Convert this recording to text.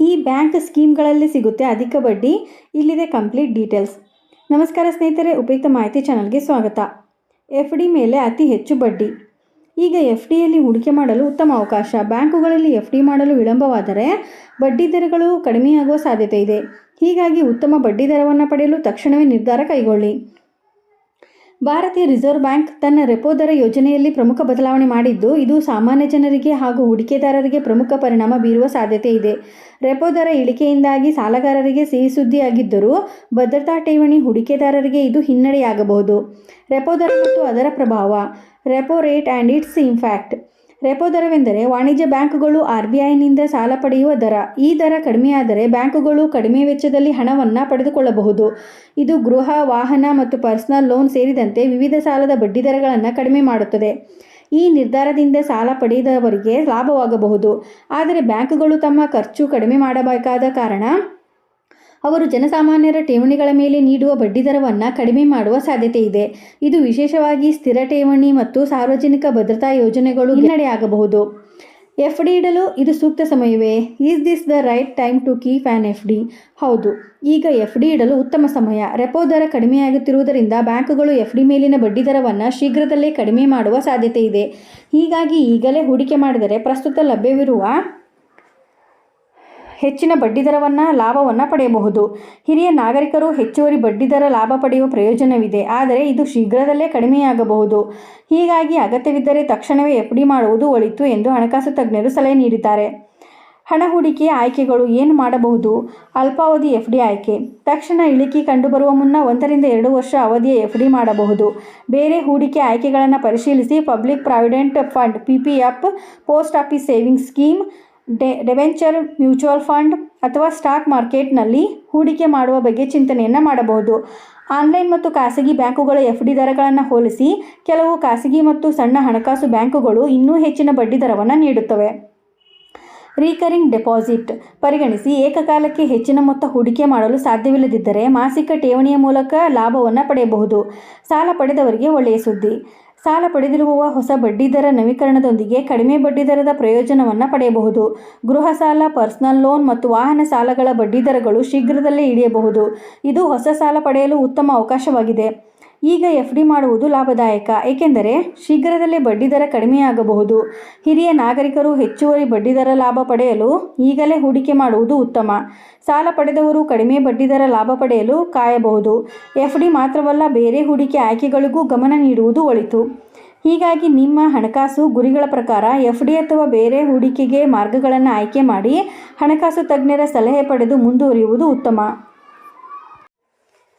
ಈ ಬ್ಯಾಂಕ್ ಸ್ಕೀಮ್ಗಳಲ್ಲಿ ಸಿಗುತ್ತೆ ಅಧಿಕ ಬಡ್ಡಿ, ಇಲ್ಲಿದೆ ಕಂಪ್ಲೀಟ್ ಡೀಟೇಲ್ಸ್. ನಮಸ್ಕಾರ ಸ್ನೇಹಿತರೆ, ಉಪಯುಕ್ತ ಮಾಹಿತಿ ಚಾನಲ್ಗೆ ಸ್ವಾಗತ. ಎಫ್ ಡಿ ಮೇಲೆ ಅತಿ ಹೆಚ್ಚು ಬಡ್ಡಿ. ಈಗ ಎಫ್ ಡಿಯಲ್ಲಿ ಹೂಡಿಕೆ ಮಾಡಲು ಉತ್ತಮ ಅವಕಾಶ. ಬ್ಯಾಂಕುಗಳಲ್ಲಿ ಎಫ್ ಡಿ ಮಾಡಲು ವಿಳಂಬವಾದರೆ ಬಡ್ಡಿ ದರಗಳು ಕಡಿಮೆಯಾಗುವ ಸಾಧ್ಯತೆ ಇದೆ. ಹೀಗಾಗಿ ಉತ್ತಮ ಬಡ್ಡಿ ದರವನ್ನು ಪಡೆಯಲು ತಕ್ಷಣವೇ ನಿರ್ಧಾರ ಕೈಗೊಳ್ಳಿ. ಭಾರತೀಯ ರಿಸರ್ವ್ ಬ್ಯಾಂಕ್ ತನ್ನ ರೆಪೋ ದರ ಯೋಜನೆಯಲ್ಲಿ ಪ್ರಮುಖ ಬದಲಾವಣೆ ಮಾಡಿದ್ದು, ಇದು ಸಾಮಾನ್ಯ ಜನರಿಗೆ ಹಾಗೂ ಹೂಡಿಕೆದಾರರಿಗೆ ಪ್ರಮುಖ ಪರಿಣಾಮ ಬೀರುವ ಸಾಧ್ಯತೆ ಇದೆ. ರೆಪೋ ದರ ಇಳಿಕೆಯಿಂದಾಗಿ ಸಾಲಗಾರರಿಗೆ ಸಿಹಿ ಸುದ್ದಿಯಾಗಿದ್ದರೂ, ಭದ್ರತಾ ಠೇವಣಿ ಹೂಡಿಕೆದಾರರಿಗೆ ಇದು ಹಿನ್ನಡೆಯಾಗಬಹುದು. ರೆಪೋ ದರ ಮತ್ತು ಅದರ ಪ್ರಭಾವ. Repo rate and it's impact repo ದರವೆಂದರೆ ವಾಣಿಜ್ಯ ಬ್ಯಾಂಕುಗಳು ಆರ್ ಬಿ ಐನಿಂದ ಸಾಲ ಪಡೆಯುವ ದರ. ಈ ದರ ಕಡಿಮೆಯಾದರೆ ಬ್ಯಾಂಕುಗಳು ಕಡಿಮೆ ವೆಚ್ಚದಲ್ಲಿ ಹಣವನ್ನು ಪಡೆದುಕೊಳ್ಳಬಹುದು. ಇದು ಗೃಹ, ವಾಹನ ಮತ್ತು ಪರ್ಸನಲ್ ಲೋನ್ ಸೇರಿದಂತೆ ವಿವಿಧ ಸಾಲದ ಬಡ್ಡಿದರಗಳನ್ನು ಕಡಿಮೆ ಮಾಡುತ್ತದೆ. ಈ ನಿರ್ಧಾರದಿಂದ ಸಾಲ ಪಡೆದವರಿಗೆ ಲಾಭವಾಗಬಹುದು. ಆದರೆ ಬ್ಯಾಂಕುಗಳು ತಮ್ಮ ಖರ್ಚು ಕಡಿಮೆ ಮಾಡಬೇಕಾದ ಕಾರಣ ಅವರು ಜನಸಾಮಾನ್ಯರ ಠೇವಣಿಗಳ ಮೇಲೆ ನೀಡುವ ಬಡ್ಡಿದರವನ್ನು ಕಡಿಮೆ ಮಾಡುವ ಸಾಧ್ಯತೆ ಇದೆ. ಇದು ವಿಶೇಷವಾಗಿ ಸ್ಥಿರ ಠೇವಣಿ ಮತ್ತು ಸಾರ್ವಜನಿಕ ಭದ್ರತಾ ಯೋಜನೆಗಳು ಹಿನ್ನಡೆಯಾಗಬಹುದು ಎಫ್ ಡಿ ಇಡಲು ಇದು ಸೂಕ್ತ ಸಮಯವೇ? Is this the right time to keep an F D ಹೌದು. ಈಗ ಎಫ್ ಡಿ ಇಡಲು ಉತ್ತಮ ಸಮಯ. ರೆಪೋ ದರ ಕಡಿಮೆಯಾಗುತ್ತಿರುವುದರಿಂದ ಬ್ಯಾಂಕುಗಳು ಎಫ್ ಡಿ ಮೇಲಿನ ಬಡ್ಡಿದರವನ್ನು ಶೀಘ್ರದಲ್ಲೇ ಕಡಿಮೆ ಮಾಡುವ ಸಾಧ್ಯತೆ ಇದೆ. ಹೀಗಾಗಿ ಈಗಲೇ ಹೂಡಿಕೆ ಮಾಡಿದರೆ ಪ್ರಸ್ತುತ ಲಭ್ಯವಿರುವ ಹೆಚ್ಚಿನ ಬಡ್ಡಿದರವನ್ನು ಲಾಭವನ್ನು ಪಡೆಯಬಹುದು. ಹಿರಿಯ ನಾಗರಿಕರು ಹೆಚ್ಚುವರಿ ಬಡ್ಡಿದರ ಲಾಭ ಪಡೆಯುವ ಪ್ರಯೋಜನವಿದೆ. ಆದರೆ ಇದು ಶೀಘ್ರದಲ್ಲೇ ಕಡಿಮೆಯಾಗಬಹುದು. ಹೀಗಾಗಿ ಅಗತ್ಯವಿದ್ದರೆ ತಕ್ಷಣವೇ ಎಫ್ ಡಿ ಮಾಡುವುದು ಒಳಿತು ಎಂದು ಹಣಕಾಸು ತಜ್ಞರು ಸಲಹೆ ನೀಡಿದ್ದಾರೆ. ಹಣ ಹೂಡಿಕೆ ಆಯ್ಕೆಗಳು ಏನು ಮಾಡಬಹುದು? ಅಲ್ಪಾವಧಿ ಎಫ್ ಡಿ ಆಯ್ಕೆ. ತಕ್ಷಣ ಇಳಿಕೆ ಕಂಡುಬರುವ ಮುನ್ನ ಒಂದರಿಂದ ಎರಡು ವರ್ಷ ಅವಧಿಯ ಎಫ್ ಡಿ ಮಾಡಬಹುದು. ಬೇರೆ ಹೂಡಿಕೆ ಆಯ್ಕೆಗಳನ್ನು ಪರಿಶೀಲಿಸಿ public provident fund P P F post office savings scheme ಡೆ, ಡೆವೆಂಚರ್ ಮ್ಯೂಚುವಲ್ ಫಂಡ್ ಅಥವಾ ಸ್ಟಾಕ್ ಮಾರ್ಕೆಟ್ನಲ್ಲಿ ಹೂಡಿಕೆ ಮಾಡುವ ಬಗ್ಗೆ ಚಿಂತನೆಯನ್ನು ಮಾಡಬಹುದು. ಆನ್ಲೈನ್ ಮತ್ತು ಖಾಸಗಿ ಬ್ಯಾಂಕುಗಳ ಎಫ್ ಡಿ ದರಗಳನ್ನು ಹೋಲಿಸಿ ಕೆಲವು ಖಾಸಗಿ ಮತ್ತು ಸಣ್ಣ ಹಣಕಾಸು ಬ್ಯಾಂಕುಗಳು ಇನ್ನೂ ಹೆಚ್ಚಿನ ಬಡ್ಡಿ ದರವನ್ನು ನೀಡುತ್ತವೆ. ರೀಕರಿಂಗ್ ಡೆಪಾಸಿಟ್ ಪರಿಗಣಿಸಿ ಏಕಕಾಲಕ್ಕೆ ಹೆಚ್ಚಿನ ಮೊತ್ತ ಹೂಡಿಕೆ ಮಾಡಲು ಸಾಧ್ಯವಿಲ್ಲದಿದ್ದರೆ ಮಾಸಿಕ ಠೇವಣಿಯ ಮೂಲಕ ಲಾಭವನ್ನು ಪಡೆಯಬಹುದು. ಸಾಲ ಪಡೆದವರಿಗೆ ಒಳ್ಳೆಯ ಸುದ್ದಿ. ಸಾಲ ಪಡೆದಿರುವ ಹೊಸ ಬಡ್ಡಿದರ ನವೀಕರಣದೊಂದಿಗೆ ಕಡಿಮೆ ಬಡ್ಡಿದರದ ಪ್ರಯೋಜನವನ್ನು ಪಡೆಯಬಹುದು. ಗೃಹ ಸಾಲ, ಪರ್ಸನಲ್ ಲೋನ್ ಮತ್ತು ವಾಹನ ಸಾಲಗಳ ಬಡ್ಡಿದರಗಳು ಶೀಘ್ರದಲ್ಲೇ ಇಳಿಯಬಹುದು. ಇದು ಹೊಸ ಸಾಲ ಪಡೆಯಲು ಉತ್ತಮ ಅವಕಾಶವಾಗಿದೆ. ಈಗ ಎಫ್ ಡಿ ಮಾಡುವುದು ಲಾಭದಾಯಕ, ಏಕೆಂದರೆ ಶೀಘ್ರದಲ್ಲೇ ಬಡ್ಡಿದರ ಕಡಿಮೆಯಾಗಬಹುದು. ಹಿರಿಯ ನಾಗರಿಕರು ಹೆಚ್ಚುವರಿ ಬಡ್ಡಿದರ ಲಾಭ ಪಡೆಯಲು ಈಗಲೇ ಹೂಡಿಕೆ ಮಾಡುವುದು ಉತ್ತಮ. ಸಾಲ ಪಡೆದವರು ಕಡಿಮೆ ಬಡ್ಡಿದರ ಲಾಭ ಪಡೆಯಲು ಕಾಯಬಹುದು. ಎಫ್ ಡಿ ಮಾತ್ರವಲ್ಲ, ಬೇರೆ ಹೂಡಿಕೆ ಆಯ್ಕೆಗಳಿಗೂ ಗಮನ ನೀಡುವುದು ಒಳಿತು. ಹೀಗಾಗಿ ನಿಮ್ಮ ಹಣಕಾಸು ಗುರಿಗಳ ಪ್ರಕಾರ ಎಫ್ ಡಿ ಅಥವಾ ಬೇರೆ ಹೂಡಿಕೆಗೆ ಮಾರ್ಗಗಳನ್ನು ಆಯ್ಕೆ ಮಾಡಿ ಹಣಕಾಸು ತಜ್ಞರ ಸಲಹೆ ಪಡೆದು ಮುಂದುವರಿಯುವುದು ಉತ್ತಮ.